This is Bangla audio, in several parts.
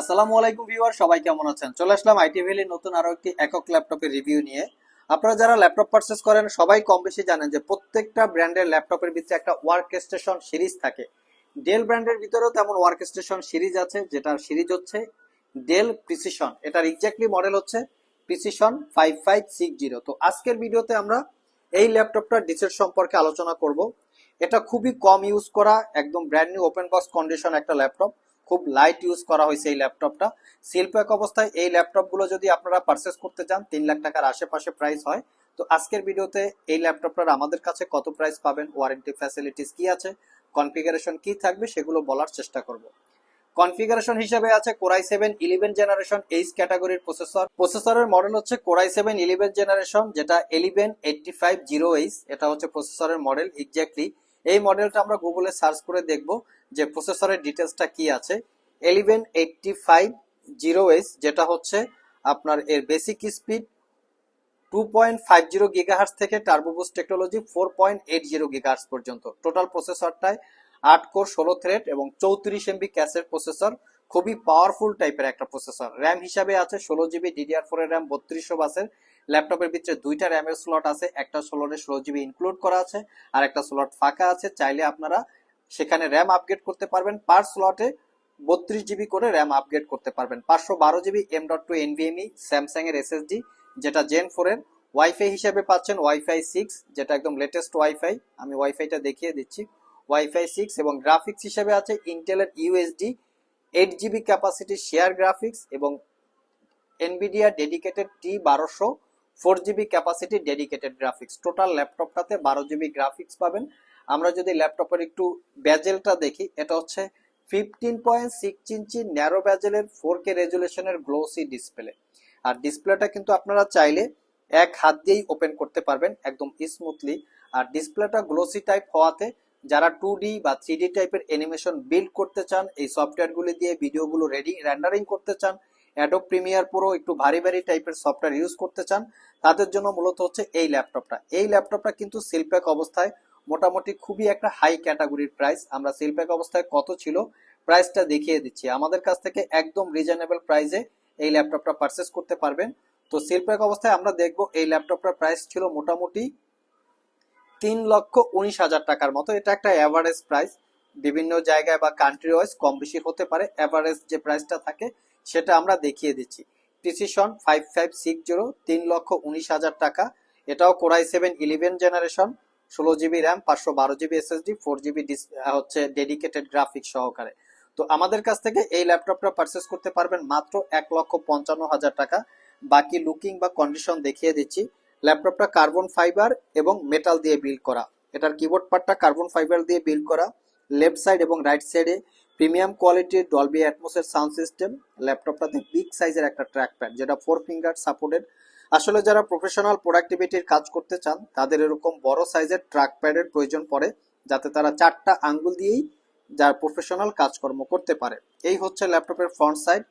আসসালামু আলাইকুম ভিউয়ার, সবাই কেমন আছেন? চলে আসলাম আইটি ভ্যালি নতুন আরও একটি একক ল্যাপটপের রিভিউ নিয়ে। আপনারা যারা ল্যাপটপ পারচেস করেন, সবাই কম বেশি জানেন যে প্রত্যেকটা ব্র্যান্ডের ল্যাপটপের ভিতরে একটা ওয়ার্ক স্টেশন সিরিজ থাকে। ডেল ব্র্যান্ডের ভিতরেও তেমন ওয়ার্ক স্টেশন সিরিজ আছে, যেটার সিরিজ হচ্ছে ডেল প্রিসিশন এটার এক্স্যাক্টলি মডেল হচ্ছে precision five five six zero তো আজকের ভিডিওতে আমরা এই ল্যাপটপটার ডিসের সম্পর্কে আলোচনা করব। এটা খুবই কম ইউজ করা, একদম brand new open box condition একটা ল্যাপটপ। খুব লাইট ইউজ করা হয়েছে এই ল্যাপটপটা শিল্প এক অবস্থায় এই ল্যাপটপগুলো যদি আপনারা পারচেস করতে চান, তিন লাখ টাকার আশেপাশে প্রাইস হয়। তো আজকের ভিডিওতে এই ল্যাপটপটার আমাদের কাছে কত প্রাইস পাবেন ওয়ারেন্টি ফ্যাসিলিটিস কি আছে কনফিগারেশন কি থাকবে সেগুলো বলার চেষ্টা করব। কনফিগারেশন হিসেবে আছে core i seven eleven generation H ক্যাটাগরির প্রসেসর প্রসেসরের মডেল হচ্ছে core i seven eleven generation যেটা eleven eighty five zero H এটা হচ্ছে প্রসেসরের মডেল এক্স্যাক্টলি এই মডেলটা আমরা গুগলে সার্চ করে দেখব। যে প্রসেসরের ডিটেলসটা কি আছে? Eleven eighty five zero H যেটা হচ্ছে আপনার এর basic speed two point five zero gigahertz থেকে turbo boost technology four point eight zero gigahertz পর্যন্ত। টোটাল প্রসেসরটায় আট কোর ষোলো থ্রেড এবং চৌত্রিশ এমবি ক্যাসের প্রসেসর খুবই পাওয়ারফুল টাইপের একটা প্রসেসর র্যাম হিসাবে আছে ষোলো জিবি ডিডিআর ফোর র্যাম বত্রিশশো বাসের। ল্যাপটপের ভিতরে দুইটা র্যামের স্লট আছে, একটা ষোলোরে ষোলো জিবি ইনক্লুড করা আছে, আর একটা স্লট ফাঁকা আছে। চাইলে আপনারা সেখানে র্যাম আপগ্রেড করতে পারবেন পার স্লটে বত্রিশ জিবি করে র্যাম আপগ্রেড করতে পারবেন। পাঁচশো বারো GB M dot two NVMe Samsung এর এসএসডি যেটা জেন ফোর এর। ওয়াইফাই হিসেবে পাচ্ছেন ওয়াইফাই সিক্স যেটা একদম লেটেস্ট ওয়াইফাই আমি ওয়াইফাইটা দেখিয়ে দিচ্ছি। ওয়াইফাই সিক্স এবং গ্রাফিক্স হিসেবে আছে ইন্টেলের UHD eight GB capacity share graphics এবং এনবিডিয়া ডেডিকেটেড টি বারোশো four GB capacity dedicated graphics total ল্যাপটপটাতে বারো জিবি গ্রাফিক্স পাবেন। আমরা যদি ল্যাপটপের একটু ব্যাজেলটা দেখি, এটা হচ্ছে fifteen point six inch narrow ব্যাজেলের four K রেজুলেশনের গ্লোসি ডিসপ্লে আর ডিসপ্লেটা কিন্তু আপনারা চাইলে এক হাত দিয়েই ওপেন করতে পারবেন একদম স্মুথলি আর ডিসপ্লেটা গ্লোসি টাইপ হওয়াতে যারা টু ডি বা থ্রি ডি টাইপের অ্যানিমেশন বিল্ড করতে চান, এই সফটওয়্যারগুলি দিয়ে ভিডিওগুলো রেডি র্যান্ডারিং করতে চান অ্যাডোব প্রিমিয়ার প্রো একটু ভারী ভারী টাইপের সফটওয়্যার ইউজ করতে চান, তাদের জন্য মূলত হচ্ছে এই ল্যাপটপটা। এই ল্যাপটপটা কিন্তু সিলপ্যাক অবস্থায় মোটামুটি খুবই একটা হাই ক্যাটাগরির প্রাইস আমরা সিলপ্যাক অবস্থায় কত ছিল প্রাইসটা দেখিয়ে দিচ্ছি। আমাদের কাছ থেকে একদম রিজনেবল প্রাইসে এই ল্যাপটপটা পারচেস করতে পারবেন। তো সিলপ্যাক অবস্থায় আমরা দেখব এই ল্যাপটপটার প্রাইস ছিল মোটামুটি তিন লক্ষ উনিশ হাজার টাকার মতো। এটা একটা অ্যাভারেজ প্রাইস বিভিন্ন জায়গায় বা কান্ট্রি ওয়াইজ কম বেশি হতে পারে। অ্যাভারেজ যে প্রাইসটা থাকে, সেটা আমরা দেখিয়ে দিচ্ছি। Precision five five six zero তিন লক্ষ উনিশ হাজার টাকা। এটাও core i seven eleven generation ষোলো জিবি র্যাম পাঁচশো বারো জিবি এসএসডি ফোর জিবি হচ্ছে ডেডিকেটেড গ্রাফিক্স সহকারে। তো আমাদের কাছ থেকে এই ল্যাপটপটা পারচেস করতে পারবেন মাত্র এক লক্ষ পঞ্চান্ন হাজার টাকা। বাকি লুকিং বা কন্ডিশন দেখিয়ে দিচ্ছি। ল্যাপটপটা কার্বন ফাইবার এবং মেটাল দিয়ে বিল্ড করা। এটার কিবোর্ড পার্টটা কার্বন ফাইবার দিয়ে বিল্ড করা। লেফট সাইড এবং রাইট সাইডে প্রিমিয়াম কোয়ালিটির ডলবি অ্যাটমোসের সাউন্ড সিস্টেম ল্যাপটপটাতে বিগ সাইজের একটা ট্র্যাক প্যাড যেটা ফোর ফিঙ্গার সাপোর্টেড আসলে যারা প্রফেশনাল প্রোডাক্টিভিটির কাজ করতে চান, তাদের এরকম বড় সাইজের ট্র্যাক প্যাডের প্রয়োজন পড়ে, যাতে তারা চারটা আঙ্গুল দিয়েই যার প্রফেশনাল কাজকর্ম করতে পারে। এই হচ্ছে ল্যাপটপের ফ্রন্ট সাইড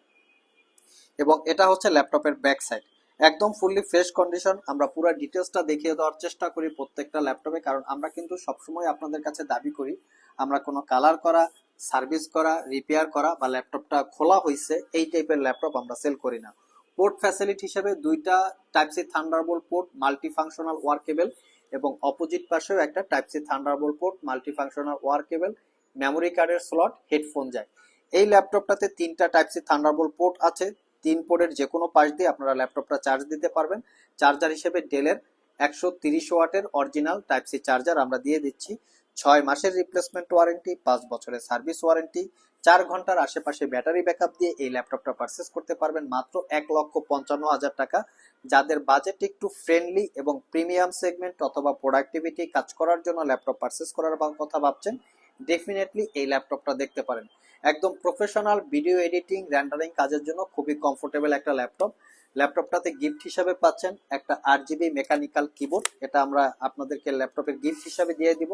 এবং এটা হচ্ছে ল্যাপটপের ব্যাক সাইড একদম ফুললি ফ্রেশ কন্ডিশন আমরা পুরো ডিটেলসটা দেখিয়ে দেওয়ার চেষ্টা করি প্রত্যেকটা ল্যাপটপে কারণ আমরা কিন্তু সবসময় আপনাদের কাছে দাবি করি, আমরা কোনো কালার করা সার্ভিস করা রিপেয়ার করা বা ল্যাপটপটা খোলা হয়েছে এই টাইপের ল্যাপটপ আমরা সেল করি না। পোর্ট ফ্যাসিলিটি হিসেবে দুইটা type C Thunderbolt port multi functional workable এবং অপোজিট পাশেও একটা type C Thunderbolt port multi functional workable memory কার্ডের স্লট, হেডফোন যায়। এই ল্যাপটপটাতে তিনটা টাইপ সি থান্ডারবোল্ট পোর্ট আছে। তিন পোর্টের যে কোনো পাশ দিয়ে আপনারা ল্যাপটপটা চার্জ দিতে পারবেন। চার্জার হিসেবে ডেলের একশো তিরিশ ওয়াটের অরিজিনাল টাইপ সি চার্জার আমরা দিয়ে দিচ্ছি। ছয় মাসের রিপ্লেসমেন্ট ওয়ারেন্টি, পাঁচ বছরের সার্ভিস ওয়ারেন্টি চার ঘণ্টার আশেপাশে ব্যাটারি ব্যাকআপ দিয়ে এই ল্যাপটপটা পারচেস করতে পারবেন মাত্র এক লক্ষ পঞ্চান্ন হাজার টাকা। যাদের বাজেট একটু ফ্রেন্ডলি এবং প্রিমিয়াম সেগমেন্ট অথবা প্রোডাক্টিভিটি কাজ করার জন্য ল্যাপটপ পারচেস করার কথা ভাবছেন ডেফিনেটলি এই ল্যাপটপটা দেখতে পারেন। একদম প্রফেশনাল ভিডিও এডিটিং র্যান্ডারিং কাজের জন্য খুবই কমফোর্টেবল একটা ল্যাপটপ। ল্যাপটপটাতে গিফট হিসাবে পাচ্ছেন একটা আট জিবি মেকানিক্যাল কিবোর্ড এটা আমরা আপনাদেরকে ল্যাপটপের গিফট হিসাবে দিয়ে দিব।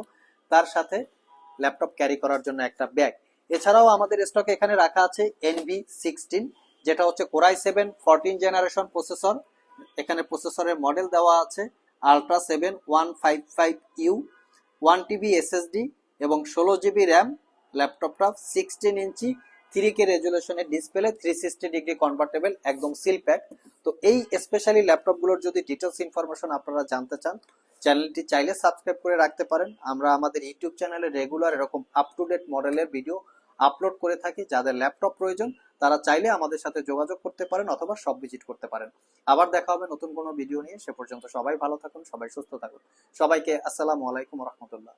তার সাথে ল্যাপটপ ক্যারি করার জন্য একটা ব্যাগ এছাড়াও আমাদের স্টকে এখানে রাখা আছে এনভি সিক্সটিন যেটা হচ্ছে core i seven fourteen generation processor এখানে প্রসেসরের মডেল দেওয়া আছে ultra seven one five five U one TB SSD এবং ষোলো জিবি র্যাম ল্যাপটপটা sixteen inch three K রেজুলেশনের display three sixty degree convertible একদম সিল প্যাক তো এই স্পেশালি ল্যাপটপগুলোর যদি ডিটেলস ইনফরমেশন আপনারা জানতে চান, চ্যানেলটি চাইলে সাবস্ক্রাইব করে রাখতে পারেন। আমরা আমাদের ইউটিউব চ্যানেলে রেগুলার এরকম আপ টু ডেট মডেলের ভিডিও আপলোড করে থাকি, যাদের ল্যাপটপ প্রয়োজন, তারা চাইলে আমাদের সাথে যোগাযোগ করতে পারেন অথবা সব ভিজিট করতে পারেন। আবার দেখা হবে নতুন কোনো ভিডিও নিয়ে। সে পর্যন্ত সবাই ভালো থাকুন, সবাই সুস্থ থাকুন। সবাইকে আসসালামু আলাইকুম রহমতুল্লাহ।